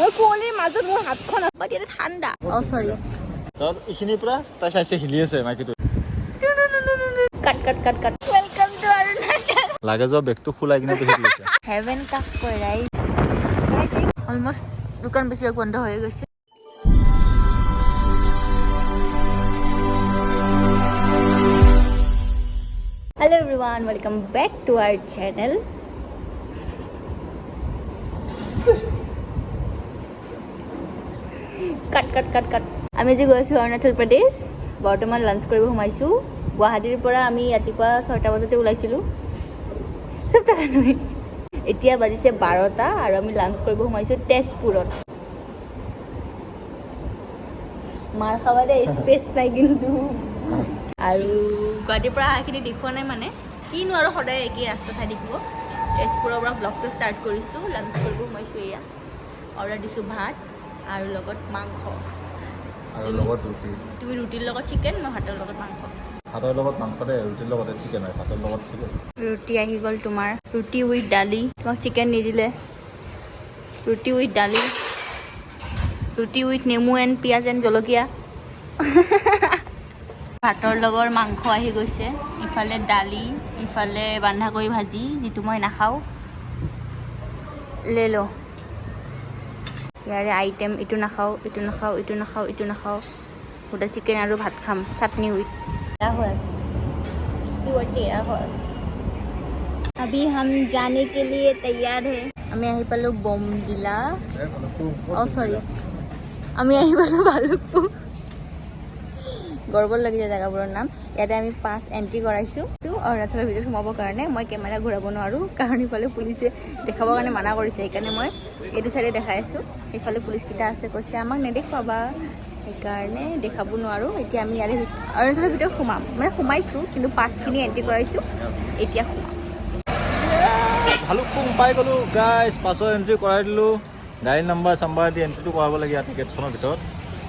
মই কুঁৱলীৰ মাজত মোৰ হাতখন আছে। ঠাণ্ডা। অ' চৰি তাত এইখিনিৰ পৰা তাই চাইছে হিলি আছে মাইকীটো cut cut cut cut. Welcome to Arunachal লাগে যোৱা বেগটো খোলাই কিনে দেখি হেভেন কাক কয় ৰাইট অলমষ্ট দোকান বেছিভাগ বন্ধ হৈ গৈছে। Hello' everyone welcome back to our channel cut cut cut cut আমি আজি গৈ আছোঁ অৰুণাচল প্ৰদেশ বৰ্তমান লাঞ্চ কৰিব সোমাইছোঁ। গুৱাহাটীৰ পৰা আমি ৰাতিপুৱা ছয়টা বজাতে ওলাইছিলোঁ। চব নহয় এতিয়া বাজিছে বাৰটা আৰু আমি লাঞ্চ কৰিব সোমাইছোঁ তেজপুৰত। মাৰ খাবলৈ স্পেচ নাই কিন্তু। আৰু গুৱাহাটীৰ পৰা অহাখিনি দেখুওৱা নাই মানে। কিনো আৰু সদায় একেই ৰাস্তা চাই থাকিব। তেজপুৰৰ পৰা ব্লগটো ষ্টাৰ্ট কৰিছোঁ লাঞ্চ কৰিব সোমাইছোঁ এয়া। অৰ্ডাৰ দিছোঁ ভাত। আৰু লগত মাংস। আৰু লগত ৰুটি। তুমি ৰুটিৰ লগত চিকেন মই ভাতৰ লগত মাংস। ভাতৰ লগত মাংস দে ৰুটিৰ লগতে চিকেন হয় ভাতৰ লগত চিকেন ৰুটি আহি গ'ল তোমাৰ। ৰুটি উইথ দালি তোমাক চিকেন নিদিলে। ৰুটি উইথ দালি। ৰুটি উইথ নেমু এণ্ড পিঁয়াজ এণ্ড জলকীয়া। ভাতৰ লগৰ মাংস আহি গৈছে। ইফালে দালি ইফালে বন্ধাকবি ভাজি যিটো মই নাখাওঁ। লৈ লওঁ ইয়াৰে আইটেম এইটো নাখাওঁ এইটো নাখাওঁ এইটো নাখাওঁ এইটো নাখাওঁ সুদা চিকেন আৰু ভাত খাম চাটনি উইথ হৈ আছে পিয়ৰ টেৰা হৈ আছে अभी हम जाने के लिए तैयार है আমি আহি পালোঁ বমডিলা অঁ চৰি আমি আহি পালোঁ ভালুকপুং গৰ্বৰ লাগি যায় জেগাবোৰৰ নাম। ইয়াতে আমি পাছ এণ্ট্ৰি কৰাইছোঁ। অৰুণাচলৰ ভিতৰত সোমাবৰ কাৰণে মই কেমেৰা ঘূৰাব নোৱাৰোঁ, কাৰণ ইফালে পুলিচে দেখাবৰ কাৰণে মানা কৰিছে, সেইকাৰণে মই এইটো চাইডে দেখাই আছোঁ। সেইফালে পুলিচকেইটা আছে, কৈছে আমাক নেদেখুৱাবা। সেইকাৰণে দেখাব নোৱাৰোঁ। এতিয়া আমি ইয়াৰে অৰুণাচলৰ ভিতৰত সোমাম। মানে সোমাইছোঁ, কিন্তু পাছখিনি এণ্ট্ৰি কৰাইছোঁ। এতিয়া সোমাম। ভালুকপুং পাই গ'লো। গাইজ পাছৰ এণ্ট্ৰি কৰাই দিলোঁ। গাড়ী নাম্বাৰ চাম্বাৰ দি এণ্ট্ৰিটো কৰাব লাগে ইয়াত টিকেটখনৰ ভিতৰত।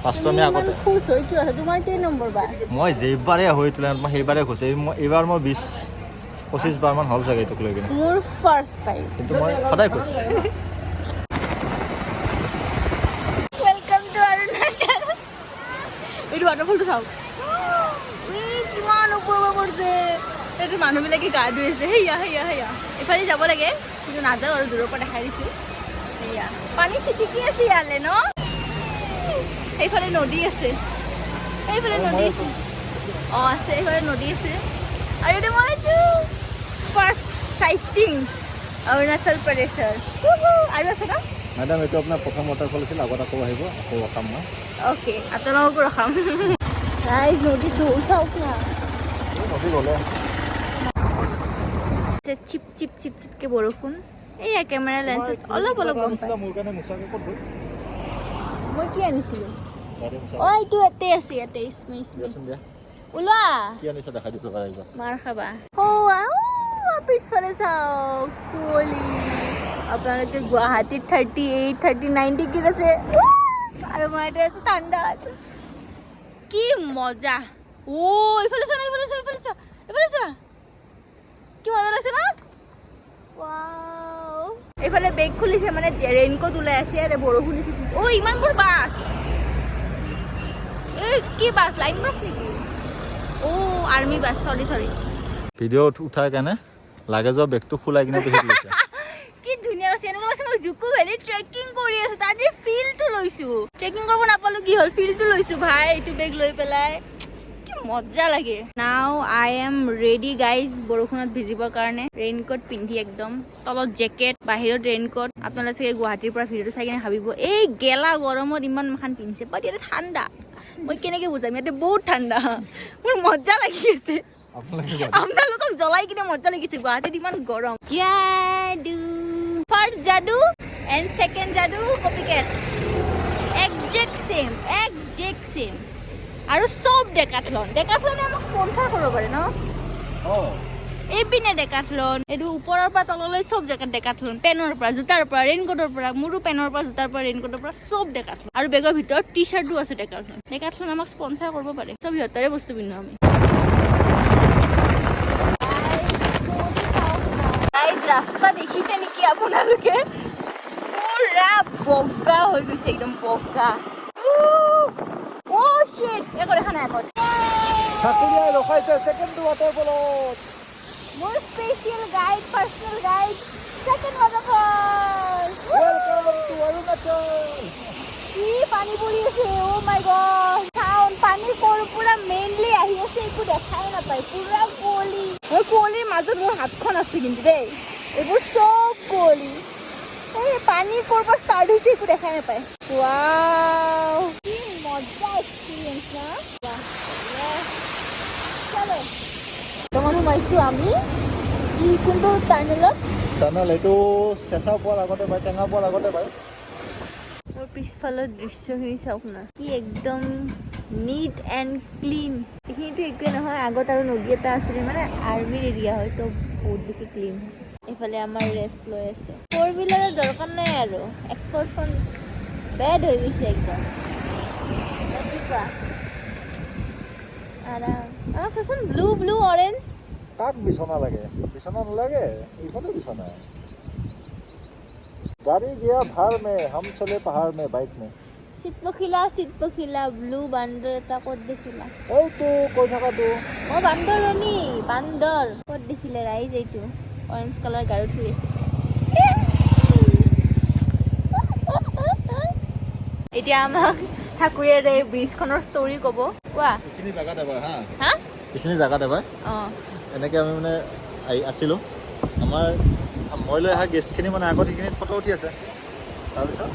পাছটো আমি আগতে হৈ কিয় আছে? তোমাৰ কেই নম্বৰ বা মই যেইবাৰে হৈ তোলা মই সেইবাৰে মই এইবাৰ মই বিছ পঁচিছ বাৰমান হ'ল চাগে এইটোক লৈ কিনে। মোৰ ফাৰ্ষ্ট টাইম কিন্তু মই সদায় অৰুণাচল এইটো ৱাটাৰফলটো চাওক। কিমান ওপৰৰ পৰা পৰিছে। এইটো মানুহবিলাকে গা ধুই আছে। সেয়া সেয়া সেয়া এইফালে যাব লাগে। কিন্তু নাযাওঁ আৰু দূৰৰ পৰা দেখাই দিছোঁ। সেয়া পানী ছিটিকি আছে ইয়ালে ন? সেইফালে নদী আছে। সেইফালে নদী আছে। অঁ আছে সেইফালে নদী আছে। আৰু এতিয়া মই আছোঁ। ফাৰ্ষ্ট চাইট চিং অৰুণাচল প্ৰদেশৰ। আৰু আছে ন? মেডাম এইটো আপোনাৰ প্ৰথম ৱাটাৰফল আছিল আগত আকৌ আহিব আকৌ ৰখাম মই। অ'কে আপোনালোককো ৰখাম। ৰাইজ নদী ঢৌ চাওক না। এই নদী গ'লে। চিপ চিপ চিপ চিপকে বৰষুণ। এইয়া কেমেৰা লেন্সত অলপ অলপ গম পায় মোৰ কাৰণে মোচাকে ক'ত গ'ল মই কি আনিছিলোঁ? অঁ এইটো ইয়াতে আছে ইয়াতে ইচমি দিয়াচোন ওলোৱা। কি আনিছা দেখাই দিব পাৰিব মাৰ খাবা। আও, পিছফালে চাওক কুঁৱলী। আপোনালোকে গুৱাহাটীত থাৰ্টি এইট থাৰ্টি নাইন ডিগ্ৰীত আছে আৰু মই এতিয়া আছো ঠাণ্ডাত কি মজা। অ এইফালে চোৱা এইফালে চোৱা এইফালে চোৱা এইফালে চোৱা। কি মজা লাগিছে ন? Wow. এইফালে বেগ খুলিছে মানে ৰেইনকোট ওলাই আছে ইয়াতে বৰষুণ দিছে অ ইমানবোৰ বাছ! এই কি বাছ লাইন বাছ নেকি? অ' আৰ্মি বাছ চৰি চৰি ভিডিঅ'ত উঠাই কেনে লাগে যোৱা বেগটো খোলাই কিনে দেখি লৈছে কি ধুনীয়া আছে এনেকুৱা লাগিছে মই জুকু ভেলি ট্ৰেকিং কৰি আছো তাতে ফিলটো লৈছো। ট্ৰেকিং কৰিব নাপালো কি হ'ল ফিলটো লৈছো ভাই এইটো বেগ লৈ পেলাই। মজা লাগে। Now I am ready guys বৰষুণত ভিজিবৰ কাৰণে। ৰেইনকোট পিন্ধি একদম। তলত জেকেট বাহিৰত ৰেইনকোট আপোনালোকে চাগে গুৱাহাটীৰ পৰা ভিডিঅ'টো চাই কিনে ভাবিব এই গেলা গৰমত ইমান মাখান পিন্ধিছে। বাট ইয়াতে ঠাণ্ডা। মই কেনেকে বুজাম? ইয়াতে বহুত ঠাণ্ডা। মোৰ মজা লাগি আছে। আপোনালোকে আপোনালোকক জ্বলাই কিনে মজা লাগিছে। গুৱাহাটীত ইমান গৰম। যাদু ফাৰ্ষ্ট যাদু এণ্ড ছেকেণ্ড যাদু copy cat exact same exact same আৰু চব ডেকাথলন ডেকাথলনে আমাক স্পনচাৰ কৰিব পাৰে ন? অঁ এইপিনে ডেকাথলন এইটো ওপৰৰ পৰা তললৈ চব জেগাত ডেকাথলন পেনৰ পৰা জোতাৰ পৰা ৰেইনকোটৰ পৰা মোৰো পেনৰ পৰা জোতাৰ পৰা ৰেইনকোটৰ পৰা চব ডেকাথলন আৰু বেগৰ ভিতৰত টি চাৰ্টো আছে ডেকাথলন ডেকাথলন আমাক স্পনচাৰ কৰিব পাৰে। চব সিহঁতৰে বস্তু পিন্ধো আমি। ৰাস্তা দেখিছে নেকি আপোনালোকে? পুৰা বগা হৈ গৈছে একদম বগা। মোৰ special guide personal guide to Arunachal কি পানী পৰি আছে? অ' মাই গড চাউন পানী কৰ পুৰা মেইনলি আহি আছে একো দেখাই নাপায়। পুৰা কুঁৱলী। মই কুঁৱলীৰ মাজত মোৰ হাতখন আছে কিন্তু দেই। এইবোৰ চব কুঁৱলী। এই পানী ক'ৰ পৰা ষ্টাৰ্ট হৈছে একো দেখাই নাপায়। ৱাও কি মজা এক্সপিৰিয়েঞ্চ না? চলো বৰ্তমান সোমাইছোঁ আমি। কি কোনটো টাৰ্মিনেলত টানেল এইটো চেঁচা পোৱাৰ আগতে পায় টেঙা পোৱাৰ আগতে পায়। মোৰ পিছফালৰ দৃশ্যখিনি চাওক না। কি একদম নিট এণ্ড ক্লিন এইখিনিতো একোৱে নহয় আগত আৰু নদী এটা আছিলে মানে আৰ্মিৰ এৰিয়া হয় তো বহুত বেছি ক্লিন এইফালে আমাৰ ৰেষ্ট লৈ আছে। ফ'ৰ হুইলাৰৰ দৰকাৰ নাই আৰু। এক্সপ'জখন বেড হৈ গৈছে একদম। ৰাতিপুৱা আৰাম। আমাক ব্লু ব্লু অৰেঞ্জ কাক বিচনা লাগে? বিচনা নালাগে? এইখনে বিচনা গাড়ী গিয়া ভাৰ মে হাম চলে পাহাৰ মে বাইক মে। চিট পখিলা ব্লু বান্দৰ এটা ক'ত দেখিলা? এইটো কৈ থকাটো মই বান্দৰণী বান্দৰ ক'ত দেখিলে ৰাইজ এইটো? অৰেঞ্জ কালাৰ গাড়ীত শুই আছে। এতিয়া আমাক এই ব্ৰিজখনৰ ষ্টৰি ক'ব। কোৱা? হা? এইখিনি জেগাত এবাৰ অঁ এনেকৈ আমি মানে আহি- আছিলোঁ আমাৰ মই লৈ অহা গেষ্টখিনি মানে আগত সেইখিনিত ফটো উঠি আছে তাৰপিছত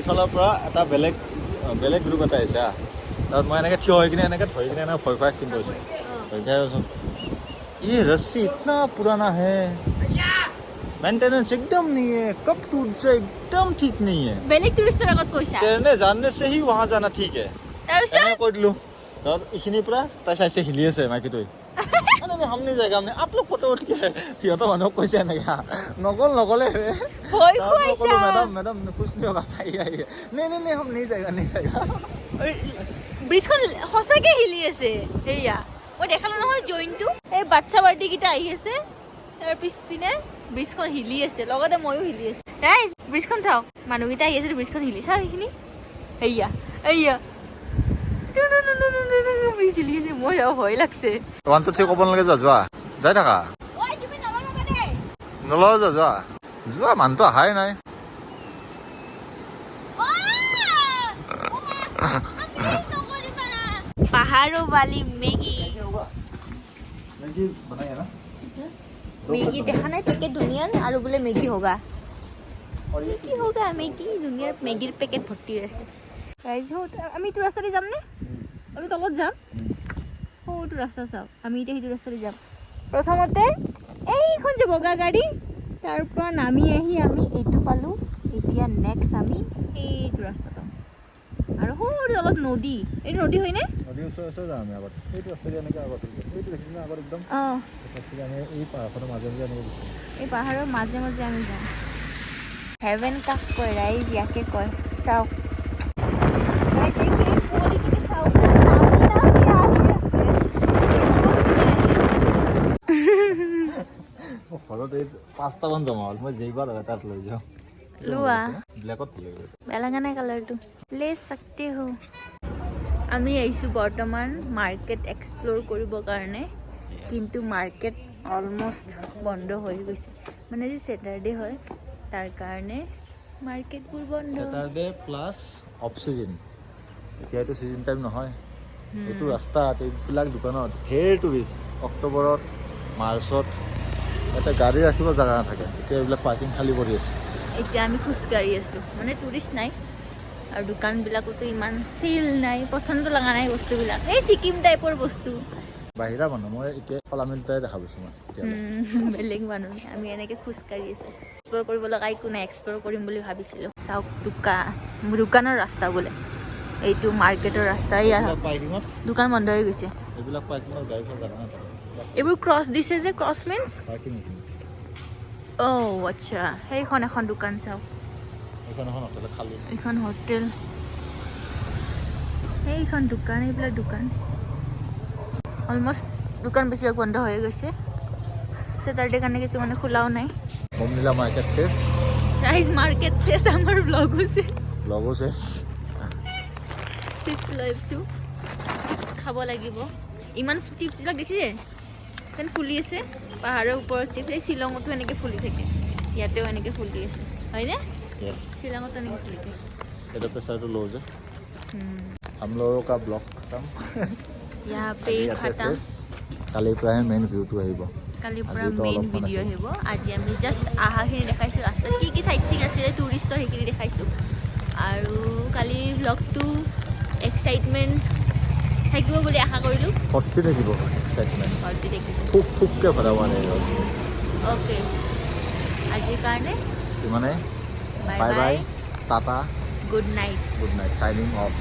ইফালৰ পৰা এটা বেলেগ বেলেগ গ্ৰুপ এটা আহিছে হা তাৰপিছত মই এনেকৈ থিয় হৈ কিনে এনেকৈ ধৰি কিনে এনেকৈ ভয় খুৱাই কিন্তু কৈছোঁ ভয় খুৱাই কৈছোঁ ये रस्सी इतना पुराना है मेंटेनेंस एकदम नहीं है कब टूट जाए एकदम ठीक नहीं है বেলেগ টুৰিষ্টৰ আগত কৈছা तैरने जानने से ही वहाँ जाना ठीक है তাৰপিছত এনেকৈ কৈ দিলোঁ ধর এইখিনিৰ পৰা তাই চাইছে হিলি আছে মাইকীটোৱে সামনি জেগা মানে আপলোক ফটো উঠিকে সিহঁতৰ মানুহক কৈছে এনেকা। নগল নগলে। মেডাম মেডাম জেগা নেই ব্ৰিজখন সঁচাকৈ হিলি আছে সেয়া মই দেখাল নহয় জইনটো। এই বাচ্ছা বাৰ্টিকেইটা আহি আছে তাৰ পিছপিনে ব্ৰিজখন হিলি আছে লগতে ময়ো হিলি আছোঁ। ৰাইজ ব্ৰিজখন চাওক মানুহকেইটা আহি আছে ব্ৰিজখন হিলি। চাওক এইখিনি সেয়া এয়া হিলি আছে মই ভয় লাগছে। ওৱান টু থ্ৰী ক'ব নালাগে যোৱা যোৱা। যাই থাকা। নলওঁ যোৱা যোৱা। যোৱা মানুহটো অহাই নাই। পাহাৰো বালি মেগী। মেগী দেখা নাই পেকেট ধুনীয়াৰ আৰু বোলে মেগী হোগা। কি হোগা মেগী? ধুনীয়াৰ মেগীৰ পেকেট ভৰ্তি আছে। আমি এইটো ৰাস্তাদি যামনে আমি তলত যাম। সৌটো ৰাস্তা চাওক। আমি এতিয়া সেইটো ৰাস্তাদি যাম। প্ৰথমতে এইখন যে বগা গাড়ী তাৰ পৰা নামি আহি আমি এইটো পালোঁ। এতিয়া নেক্সট আমি এইটো ৰাস্তা পাম। আৰু সৰু তলত নদী এইটো নদী হয়নে? এই পাহাৰৰ মাজে মাজে আমি যাম হেভেন কাক কয় ৰাইজ ইয়াকে কয়। চাওক Guys, এইখিনি কুঁৱলীখিনি চাওক না, নামি নামি আহি আছে। মোৰ ঘৰত এই পাঁচটামান জমা হ'ল। মই যেইবাৰ হয় তাত লৈ যাওঁ। লোৱা। ব্লেকত ভালো লাগিব বেয়া কালাৰটো লে চাকতে হো। আমি আহিছোঁ বৰ্তমান মাৰ্কেট এক্সপ্ল'ৰ কৰিবৰ কাৰণে। কিন্তু মাৰ্কেট অলমষ্ট বন্ধ হৈ গৈছে। মানে যে ছেটাৰডে হয় তাৰ কাৰণে মাৰ্কেটবোৰ বন্ধ। ছেটাৰডে প্লাছ অফ চিজন এতিয়া এইটো চিজন টাইম নহয়। এইটো ৰাস্তাত এইবিলাক দোকানত ঢেৰ টুৰিষ্ট অক্টোবৰত মাৰ্চত ইয়াতে গাড়ী ৰাখিব জেগা নাথাকে এতিয়া এইবিলাক পাৰ্কিং খালী কৰি আছে। এতিয়া আমি খোজকাঢ়ি আছোঁ মানে টুৰিষ্ট নাই। আৰু দোকানবিলাকতো ইমান চেল নাই পচন্দ লগা নাই বস্তুবিলাক। এই ছিকিম টাইপৰ বস্তু। বাহিৰা মানুহ মই এতিয়া অকল দেখা পাইছোঁ মই বেলেগ মানুহ আমি এনেকৈ খোজকাঢ়ি আছোঁ। এক্সপ্ল'ৰ কৰিব লগা একো নাই এক্সপ্ল'ৰ কৰিম বুলি ভাবিছিলোঁ। চাওক দোকান দোকানৰ ৰাস্তা বোলে। এইটো মাৰ্কেটৰ ৰাস্তা ইয়াত দোকান বন্ধ হৈ গৈছে। এইবিলাক পাৰ্কিঙত গাড়ী নাথাকে। এইবোৰ ক্ৰছ দিছে যে ক্ৰছ মিনছ অ' আচ্ছা। সেইখন এখন দোকান চাওক এইখন হোটেল সেইখন দোকান এইবিলাক দোকান। অলমষ্ট দোকান বেছিভাগ বন্ধ হৈ গৈছে। ছেটাৰডে কাৰণে কিছুমানে খোলাও নাই। বমনীলা মাৰ্কেট চেছ রাইস মার্কেট শেষ আমার ব্লগও শেষ। শেষ। খাব লাগিব। ইমান চিপছবিলাক দেখিছে? যেন ফুলি আছে পাহাৰৰ ওপৰত চিপছ এই শ্বিলঙতো এনেকৈ ফুলি থাকে ইয়াতেও এনেকৈ ফুলি আছে হয়নে? শ্বিলঙতো এনেকৈ ফুলি থাকে। এইটো প্ৰেচাৰটো ল' যে। হুম। হাম লোগোं का ইয়াৰ পে আজি ইয়াতে খাটাম কালিৰ পৰাহে মেইন ভিউটো আহিব কালিৰ পৰা মেইন ভিডিঅ' আহিব আজি আমি জাষ্ট আহাখিনি দেখাইছোঁ ৰাস্তাত কি কি চাইট চিং আছিলে টুৰিষ্টৰ সেইখিনি দেখাইছোঁ আৰু কালিৰ ব্লগটো এক্সাইটমেণ্ট থাকিব বুলি আশা কৰিলোঁ। ভৰ্তি থাকিব এক্সাইটমেণ্ট ভৰ্তি থাকিব। ফুক ফুককৈ ভৰাব লাগিব অ'কে। আজিৰ কাৰণে ইমানে bye. Bye. Tata. Good night. Good night. Signing off.